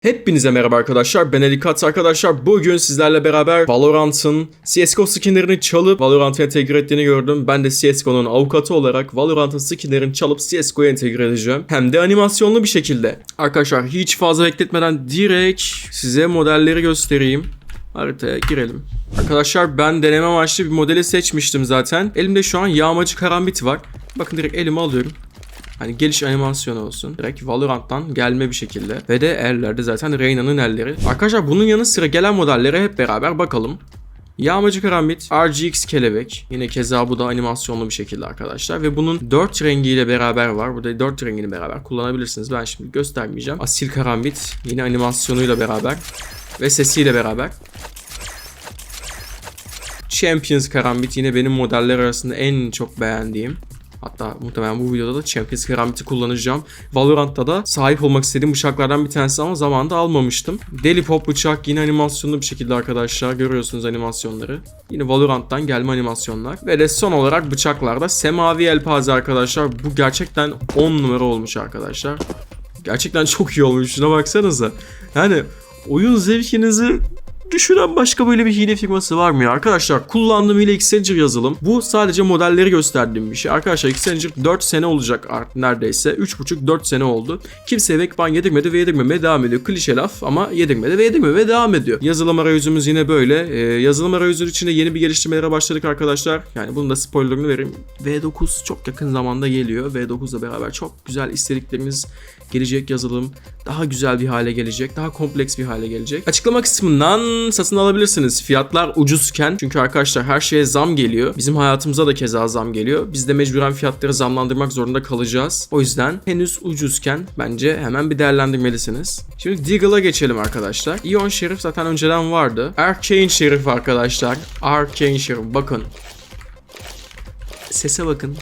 Hepinize merhaba arkadaşlar. Ben Ali Katz arkadaşlar. Bugün sizlerle beraber Valorant'ın CSGO skinlerini çalıp Valorant'a entegre ettiğini gördüm. Ben de CSGO'nun avukatı olarak Valorant'ın skinlerini çalıp CSGO'ya entegre edeceğim. Hem de animasyonlu bir şekilde. Arkadaşlar hiç fazla bekletmeden direkt size modelleri göstereyim. Haritaya girelim. Arkadaşlar ben deneme amaçlı bir modeli seçmiştim zaten. Elimde şu an yağmacı karambit var. Bakın direkt elime alıyorum. Hani geliş animasyonu olsun. Direkt Valorant'tan gelme bir şekilde. Ve de ellerde zaten Reyna'nın elleri. Arkadaşlar bunun yanı sıra gelen modellere hep beraber bakalım. Yağmacı Karambit, RGX Kelebek. Yine keza bu da animasyonlu bir şekilde arkadaşlar. Ve bunun 4 rengiyle beraber var. Burada 4 rengini beraber kullanabilirsiniz. Ben şimdi göstermeyeceğim. Asil Karambit yine animasyonuyla beraber. Ve sesiyle beraber. Champions Karambit yine benim modeller arasında en çok beğendiğim. Hatta muhtemelen bu videoda da Champions Karambit'i kullanacağım. Valorant'ta da sahip olmak istediğim bıçaklardan bir tanesi ama zamanında almamıştım. Deli Pop bıçak yine animasyonlu bir şekilde arkadaşlar. Görüyorsunuz animasyonları. Yine Valorant'tan gelme animasyonlar. Ve de son olarak bıçaklarda Semavi Elpaze arkadaşlar. Bu gerçekten 10 numara olmuş arkadaşlar. Gerçekten çok iyi olmuş. Şuna baksanıza. Yani oyun zevkinizi düşüren başka böyle bir hile firması var mı ya? Arkadaşlar kullandığım hile Accenture yazılım. Bu sadece modelleri gösterdiğim bir şey. Arkadaşlar Accenture 4 sene olacak artık neredeyse. 3,5-4 sene oldu. Kimseye backban yedirmedi ve yedirmemeye devam ediyor. Klişe laf ama yedirmedi ve yedirmedi ve devam ediyor. Yazılım arayüzümüz yine böyle. Ee, yazılım arayüzü içinde yeni bir geliştirmelere başladık arkadaşlar. Yani bunun da spoilerını vereyim. V9 çok yakın zamanda geliyor. V9'la beraber çok güzel istediklerimiz gelecek yazılım daha güzel bir hale gelecek. Daha kompleks bir hale gelecek. Açıklama kısmından satın alabilirsiniz. Fiyatlar ucuzken çünkü arkadaşlar her şeye zam geliyor. Bizim hayatımıza da keza zam geliyor. Biz de mecburen fiyatları zamlandırmak zorunda kalacağız. O yüzden henüz ucuzken bence hemen bir değerlendirmelisiniz. Şimdi Deagle'a geçelim arkadaşlar. Ion Şerif zaten önceden vardı. Arcane Şerif arkadaşlar. Arcane Şerif bakın. Sese bakın.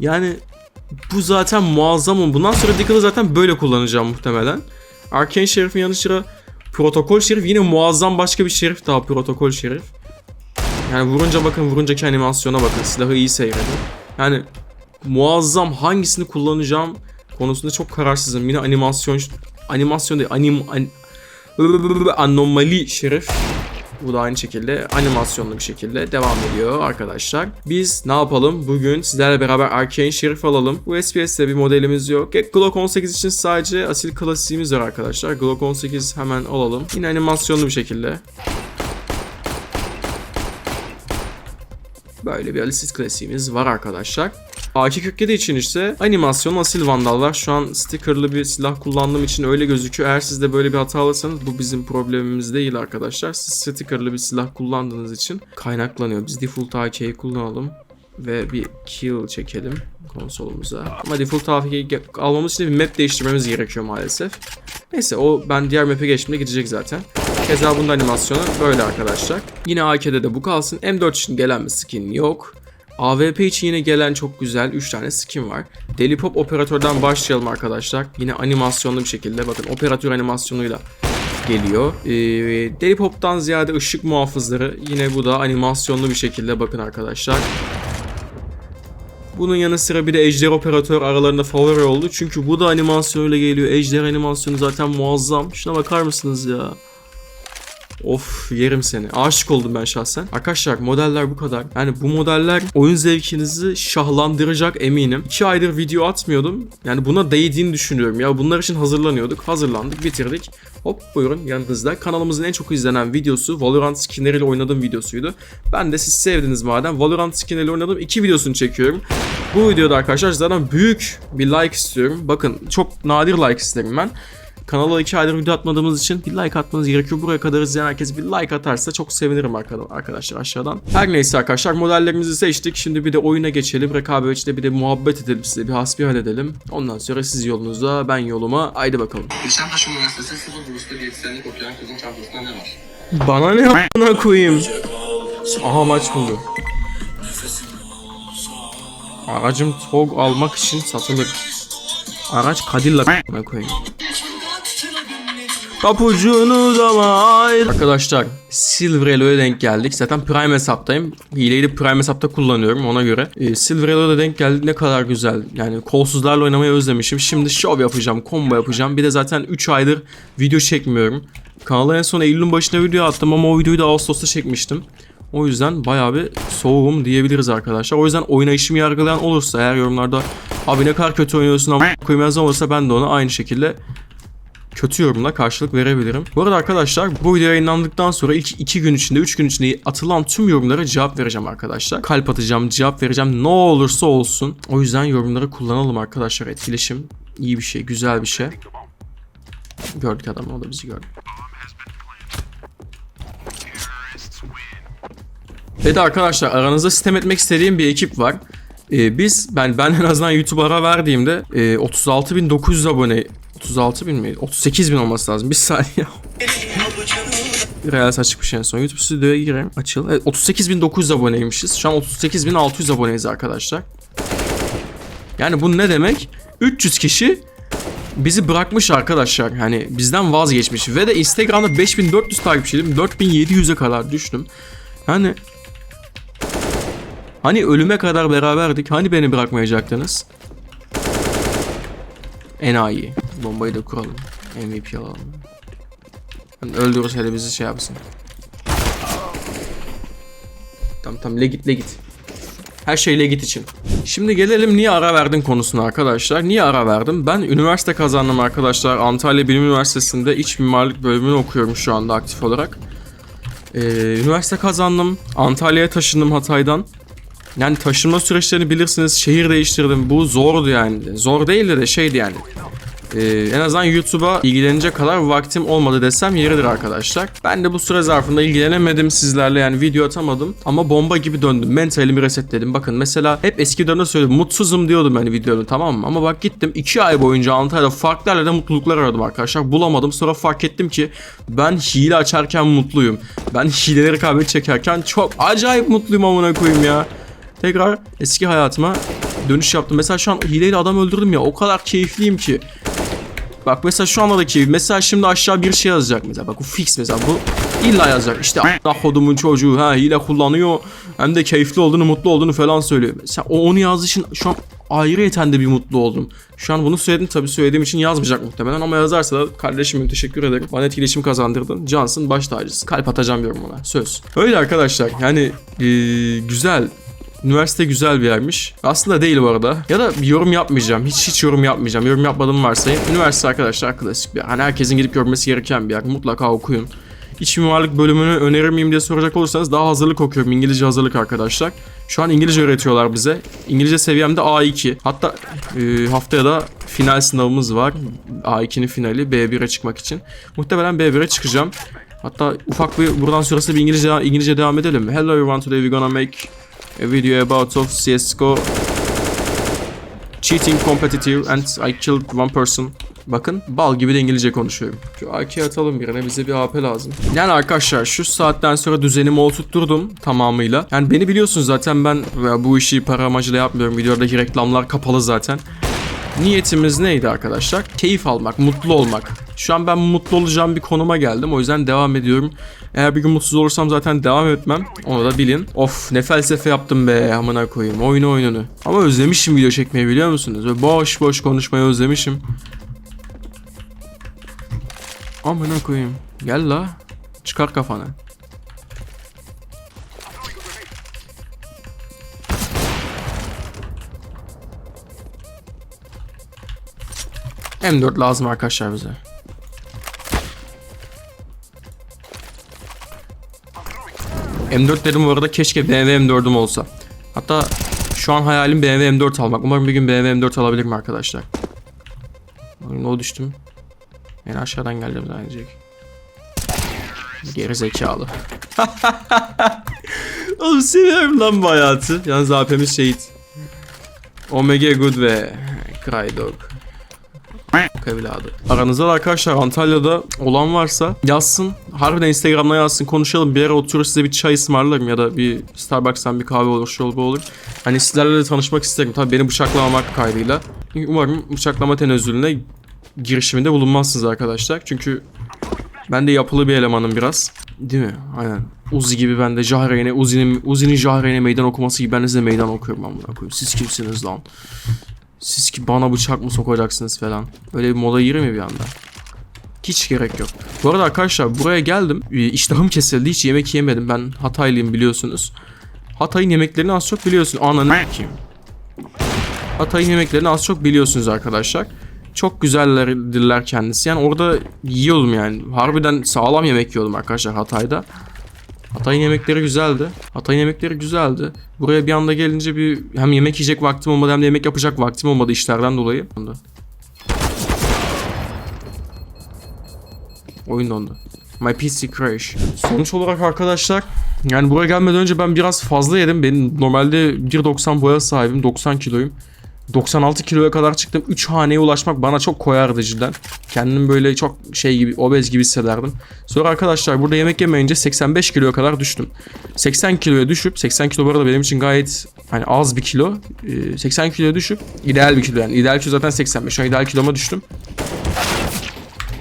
Yani bu zaten muazzam. Bundan sonra Deagle'ı zaten böyle kullanacağım muhtemelen. Arcane Şerif'in yanı sıra Protokol Şerif yine muazzam başka bir şerif daha Protokol Şerif. Yani vurunca bakın vuruncaki animasyona bakın. Silahı iyi seyredin. Yani muazzam hangisini kullanacağım konusunda çok kararsızım. Yine animasyon animasyon değil anim an, anomali şerif. Bu da aynı şekilde animasyonlu bir şekilde devam ediyor arkadaşlar. Biz ne yapalım? Bugün sizlerle beraber Arcane Şerif alalım. Bu SPS'te bir modelimiz yok. Glock 18 için sadece asil klasiğimiz var arkadaşlar. Glock 18 hemen alalım. Yine animasyonlu bir şekilde. Böyle bir Alisis klasiğimiz var arkadaşlar. AK-47 için ise animasyon asil vandallar. Şu an stickerlı bir silah kullandığım için öyle gözüküyor. Eğer siz de böyle bir hata alırsanız bu bizim problemimiz değil arkadaşlar. Siz stickerlı bir silah kullandığınız için kaynaklanıyor. Biz default AK'yi kullanalım ve bir kill çekelim konsolumuza. Ama default AK'yi almamız için bir map değiştirmemiz gerekiyor maalesef. Neyse o ben diğer map'e geçtiğimde gidecek zaten. Keza bunda animasyonu böyle arkadaşlar. Yine AK'de de bu kalsın. M4 için gelen bir skin yok. AWP için yine gelen çok güzel 3 tane skin var. Deli Pop operatörden başlayalım arkadaşlar. Yine animasyonlu bir şekilde bakın operatör animasyonuyla geliyor. Ee, Deli Pop'tan ziyade ışık muhafızları yine bu da animasyonlu bir şekilde bakın arkadaşlar. Bunun yanı sıra bir de Ejder Operatör aralarında favori oldu. Çünkü bu da animasyonuyla geliyor. Ejder animasyonu zaten muazzam. Şuna bakar mısınız ya? Of yerim seni. Aşık oldum ben şahsen. Arkadaşlar modeller bu kadar. Yani bu modeller oyun zevkinizi şahlandıracak eminim. 2 aydır video atmıyordum. Yani buna değdiğini düşünüyorum ya. Bunlar için hazırlanıyorduk. Hazırlandık, bitirdik. Hop buyurun yanınızda. Kanalımızın en çok izlenen videosu Valorant skinleriyle oynadığım videosuydu. Ben de siz sevdiniz madem. Valorant skinleriyle oynadığım iki videosunu çekiyorum. Bu videoda arkadaşlar zaten büyük bir like istiyorum. Bakın çok nadir like isterim ben. Kanala 2 aydır video atmadığımız için bir like atmanız gerekiyor. Buraya kadar izleyen herkes bir like atarsa çok sevinirim arkadaşlar aşağıdan. Her neyse arkadaşlar modellerimizi seçtik. Şimdi bir de oyuna geçelim. Rekabetçide bir de muhabbet edelim size. Bir hasbihal edelim. Ondan sonra siz yolunuza ben yoluma. Haydi bakalım. Nişantaşı Üniversitesi Sıvı Burslu diyetisyenlik okuyan kızın çantasında ne var? Bana ne a**ına koyayım? Aha maç buldu. Aracım TOG almak için satılır. Araç Cadillac koyayım. Papucunu da ay. Arkadaşlar Silver Elo'ya denk geldik. Zaten Prime hesaptayım. Hileyi de Prime hesapta kullanıyorum ona göre. Ee, Silver Elo'ya denk geldik ne kadar güzel. Yani kolsuzlarla oynamayı özlemişim. Şimdi şov yapacağım, combo yapacağım. Bir de zaten 3 aydır video çekmiyorum. Kanala en son Eylül'ün başına video attım ama o videoyu da Ağustos'ta çekmiştim. O yüzden bayağı bir soğuğum diyebiliriz arkadaşlar. O yüzden oynayışımı yargılayan olursa eğer yorumlarda abi ne kadar kötü oynuyorsun ama koyayım yazan olursa ben de ona aynı şekilde kötü yorumla karşılık verebilirim. Bu arada arkadaşlar bu video yayınlandıktan sonra ilk 2 gün içinde 3 gün içinde atılan tüm yorumlara cevap vereceğim arkadaşlar. Kalp atacağım, cevap vereceğim ne olursa olsun. O yüzden yorumları kullanalım arkadaşlar. Etkileşim iyi bir şey, güzel bir şey. Gördük adamı, o da bizi gördü. Ve de arkadaşlar aranızda sistem etmek istediğim bir ekip var. Ee, biz ben ben en azından YouTube ara verdiğimde e, 36.900 abone 36.000 mi? 38.000 olması lazım. Bir saniye. Real açıkmış en son. YouTube stüdyoya gireyim. Açıl. Evet, 38.900 aboneymişiz. Şu an 38.600 aboneyiz arkadaşlar. Yani bu ne demek? 300 kişi bizi bırakmış arkadaşlar. Hani bizden vazgeçmiş. Ve de Instagram'da 5400 takipçiydim. 4700'e kadar düştüm. Yani Hani ölüme kadar beraberdik. Hani beni bırakmayacaktınız? Enayi. Bombayı da kuralım. MVP alalım. Yani öldürürse de bizi şey yapsın. Tamam tamam legit legit. Her şey legit için. Şimdi gelelim niye ara verdin konusuna arkadaşlar. Niye ara verdim? Ben üniversite kazandım arkadaşlar. Antalya Bilim Üniversitesi'nde iç mimarlık bölümünü okuyorum şu anda aktif olarak. Ee, üniversite kazandım. Antalya'ya taşındım Hatay'dan. Yani taşınma süreçlerini bilirsiniz. Şehir değiştirdim. Bu zordu yani. Zor değildi de şeydi yani. Ee, en azından YouTube'a ilgilenecek kadar vaktim olmadı desem yeridir arkadaşlar. Ben de bu süre zarfında ilgilenemedim sizlerle yani video atamadım. Ama bomba gibi döndüm. Mentalimi resetledim. Bakın mesela hep eski dönemde söyledim. Mutsuzum diyordum yani videoda tamam mı? Ama bak gittim 2 ay boyunca Antalya'da farklı yerlerde mutluluklar aradım arkadaşlar. Bulamadım. Sonra fark ettim ki ben hile açarken mutluyum. Ben hileleri rekabet çekerken çok acayip mutluyum amına koyayım ya tekrar eski hayatıma dönüş yaptım. Mesela şu an hileyle adam öldürdüm ya o kadar keyifliyim ki. Bak mesela şu anda da keyif. Mesela şimdi aşağı bir şey yazacak mesela. Bak bu fix mesela bu illa yazacak. İşte a**a kodumun çocuğu ha hile kullanıyor. Hem de keyifli olduğunu mutlu olduğunu falan söylüyor. Mesela o onu yazdığı için şu an ayrı yeten de bir mutlu oldum. Şu an bunu söyledim tabii söylediğim için yazmayacak muhtemelen ama yazarsa da kardeşim teşekkür ederim. Bana etkileşim kazandırdın. Cansın baş tacısın. Kalp atacağım yorumuna. Söz. Öyle arkadaşlar yani eee, güzel Üniversite güzel bir yermiş. Aslında değil bu arada. Ya da yorum yapmayacağım. Hiç hiç yorum yapmayacağım. Yorum yapmadığımı varsayayım. Üniversite arkadaşlar klasik bir yer. Hani herkesin gidip görmesi gereken bir yer. Mutlaka okuyun. İç mimarlık bölümünü önerir miyim diye soracak olursanız daha hazırlık okuyorum. İngilizce hazırlık arkadaşlar. Şu an İngilizce öğretiyorlar bize. İngilizce seviyemde A2. Hatta e, haftaya da final sınavımız var. A2'nin finali B1'e çıkmak için. Muhtemelen B1'e çıkacağım. Hatta ufak bir buradan sonrası bir İngilizce İngilizce devam edelim. Hello everyone today we're gonna make a video about of CSGO cheating competitive and I killed one person. Bakın bal gibi de İngilizce konuşuyorum. Şu AK atalım birine bize bir AP lazım. Yani arkadaşlar şu saatten sonra düzenimi oturtturdum tamamıyla. Yani beni biliyorsunuz zaten ben bu işi para amacıyla yapmıyorum. Videodaki reklamlar kapalı zaten. Niyetimiz neydi arkadaşlar? Keyif almak, mutlu olmak. Şu an ben mutlu olacağım bir konuma geldim. O yüzden devam ediyorum. Eğer bir gün mutsuz olursam zaten devam etmem. Onu da bilin. Of ne felsefe yaptım be amına koyayım. Oyunu oyununu. Ama özlemişim video çekmeyi biliyor musunuz? Ve boş boş konuşmayı özlemişim. Amına koyayım. Gel la. Çıkar kafanı. M4 lazım arkadaşlar bize. M4 dedim bu arada keşke BMW M4'üm olsa. Hatta şu an hayalim BMW M4 almak. Umarım bir gün BMW M4 alabilirim arkadaşlar. Ne oldu düştüm? Ben aşağıdan geldim zannedecek. Geri zekalı. Oğlum seviyorum lan bu hayatı. Yalnız AP'miz şehit. Omega Good ve Cry. Evladı. Aranızda da arkadaşlar Antalya'da olan varsa yazsın. Harbiden Instagram'dan yazsın konuşalım. Bir ara oturur size bir çay ısmarlarım ya da bir Starbucks'tan bir kahve olur, şu olur olur. Hani sizlerle de tanışmak isterim. Tabii beni bıçaklamamak kaydıyla. Umarım bıçaklama tenezzülüne girişiminde bulunmazsınız arkadaşlar. Çünkü Ben de yapılı bir elemanım biraz. Değil mi? Aynen. Uzi gibi ben de Jahreyn'e, Uzi'nin Uzi'nin Jahreyn'e meydan okuması gibi ben de size meydan okuyorum amına koyayım. Siz kimsiniz lan? Siz ki bana bıçak mı sokacaksınız falan. Öyle bir moda gireyim mi bir anda? Hiç gerek yok. Bu arada arkadaşlar buraya geldim. Ee, İştahım kesildi. Hiç yemek yemedim. Ben Hataylıyım biliyorsunuz. Hatay'ın yemeklerini az çok biliyorsun. Ananı kim? Hatay'ın yemeklerini az çok biliyorsunuz arkadaşlar. Çok güzellerdirler kendisi. Yani orada yiyordum yani. Harbiden sağlam yemek yiyordum arkadaşlar Hatay'da. Hatay'ın yemekleri güzeldi. Hatay'ın yemekleri güzeldi. Buraya bir anda gelince bir hem yemek yiyecek vaktim olmadı hem de yemek yapacak vaktim olmadı işlerden dolayı. Oyun dondu. My PC crash. Sonuç olarak arkadaşlar yani buraya gelmeden önce ben biraz fazla yedim. Benim normalde 1.90 boya sahibim. 90 kiloyum. 96 kiloya kadar çıktım. 3 haneye ulaşmak bana çok koyardı cidden. Kendim böyle çok şey gibi obez gibi hissederdim. Sonra arkadaşlar burada yemek yemeyince 85 kiloya kadar düştüm. 80 kiloya düşüp 80 kilo bu arada benim için gayet hani az bir kilo. Ee, 80 kiloya düşüp ideal bir kilo yani. İdeal kilo zaten 85. Şu an ideal kiloma düştüm.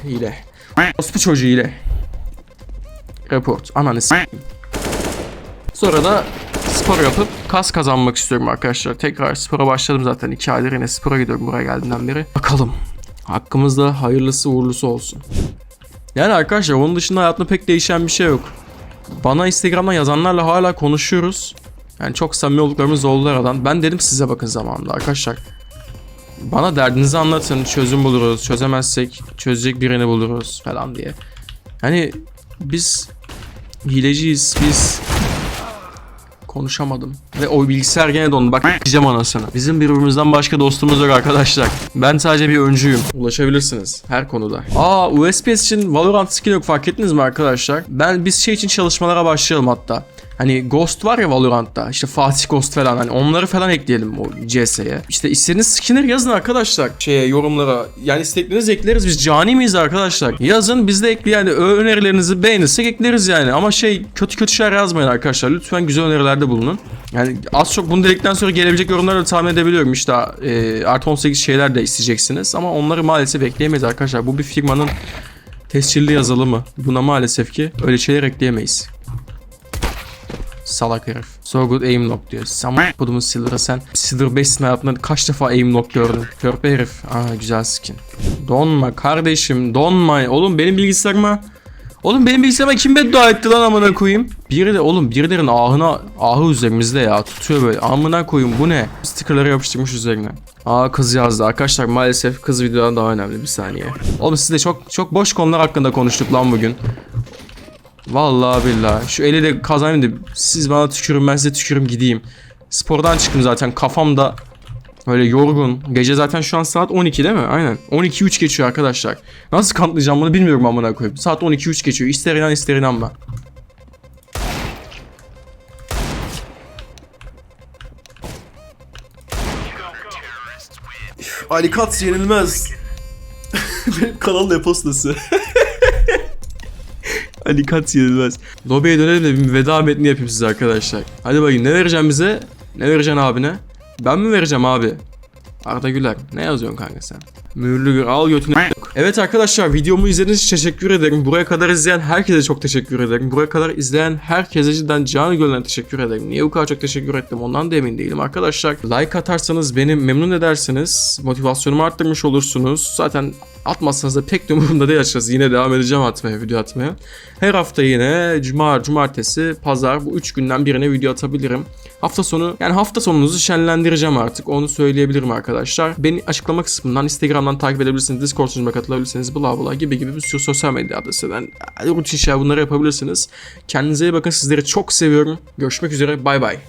Hile. Ospu çocuğu hile. Report. Ananı s**eyim. Sonra da spor yapıp kas kazanmak istiyorum arkadaşlar. Tekrar spora başladım zaten. 2 aydır yine spora gidiyorum buraya geldiğinden beri. Bakalım. Hakkımızda hayırlısı uğurlusu olsun. Yani arkadaşlar onun dışında hayatımda pek değişen bir şey yok. Bana Instagram'dan yazanlarla hala konuşuyoruz. Yani çok samimi olduklarımız oldu aradan. Ben dedim size bakın zamanında arkadaşlar. Bana derdinizi anlatın, çözüm buluruz. Çözemezsek çözecek birini buluruz falan diye. Hani biz hileciyiz, biz konuşamadım. Ve o bilgisayar gene dondu. Bak diyeceğim anasını. Bizim birbirimizden başka dostumuz yok arkadaşlar. Ben sadece bir öncüyüm. Ulaşabilirsiniz her konuda. Aa USPS için Valorant skin yok fark ettiniz mi arkadaşlar? Ben biz şey için çalışmalara başlayalım hatta. Hani Ghost var ya Valorant'ta. işte Fatih Ghost falan hani onları falan ekleyelim o CS'ye. İşte istediğiniz skinleri yazın arkadaşlar şeye yorumlara. Yani isteklerinizi ekleriz biz cani miyiz arkadaşlar? Yazın biz de ekle yani önerilerinizi beğenirsek ekleriz yani. Ama şey kötü kötü şeyler yazmayın arkadaşlar. Lütfen güzel önerilerde bulunun. Yani az çok bunu dedikten sonra gelebilecek yorumları da tahmin edebiliyorum. İşte e, artı 18 şeyler de isteyeceksiniz. Ama onları maalesef ekleyemeyiz arkadaşlar. Bu bir firmanın tescilli yazılımı. Buna maalesef ki öyle şeyler ekleyemeyiz. Salak herif. So good aim lock diyor. Sen kodumun Silver'a sen. Silver 5'sin hayatında kaç defa aim lock gördün? Körpe herif. Aa güzel skin. Donma kardeşim donma. Oğlum benim bilgisayarıma Oğlum benim bilgisayarıma kim beddua etti lan amına koyayım? Biri de oğlum birilerin ahına ahı üzerimizde ya tutuyor böyle. Amına koyayım bu ne? Stickerları yapıştırmış üzerine. Aa kız yazdı. Arkadaşlar maalesef kız videodan daha önemli bir saniye. Oğlum siz de çok çok boş konular hakkında konuştuk lan bugün. Vallahi billahi. Şu eli de kazanayım da siz bana tükürün ben size tükürüm gideyim. Spordan çıktım zaten kafamda böyle yorgun. Gece zaten şu an saat 12 değil mi? Aynen. 12.3 geçiyor arkadaşlar. Nasıl kanıtlayacağım bunu bilmiyorum amına koyayım. Saat 12.3 geçiyor. İster inan ister inanma. Ali Katz yenilmez. Benim kanalın e-postası. Ali Katz yenilmez. Lobiye dönelim de bir veda metni yapayım size arkadaşlar. Hadi bakayım ne vereceğim bize? Ne vereceksin abine? Ben mi vereceğim abi? Arda Güler. Ne yazıyorsun kanka sen? Mühürlü al götünü Evet arkadaşlar videomu izlediğiniz için teşekkür ederim. Buraya kadar izleyen herkese çok teşekkür ederim. Buraya kadar izleyen herkese cidden canı gönülden teşekkür ederim. Niye bu kadar çok teşekkür ettim ondan da emin değilim arkadaşlar. Like atarsanız beni memnun edersiniz. Motivasyonumu arttırmış olursunuz. Zaten atmazsanız da pek de umurumda değil açıkçası. Yine devam edeceğim atmaya, video atmaya. Her hafta yine cuma, cumartesi, pazar bu 3 günden birine video atabilirim. Hafta sonu yani hafta sonunuzu şenlendireceğim artık onu söyleyebilirim arkadaşlar. Beni açıklama kısmından Instagram'dan takip edebilirsiniz. Discord sunucuma katılabilirsiniz. Bla bla gibi gibi bir sürü sosyal medya adresinden rutin şeyler bunları yapabilirsiniz. Kendinize iyi bakın sizleri çok seviyorum. Görüşmek üzere bay bay.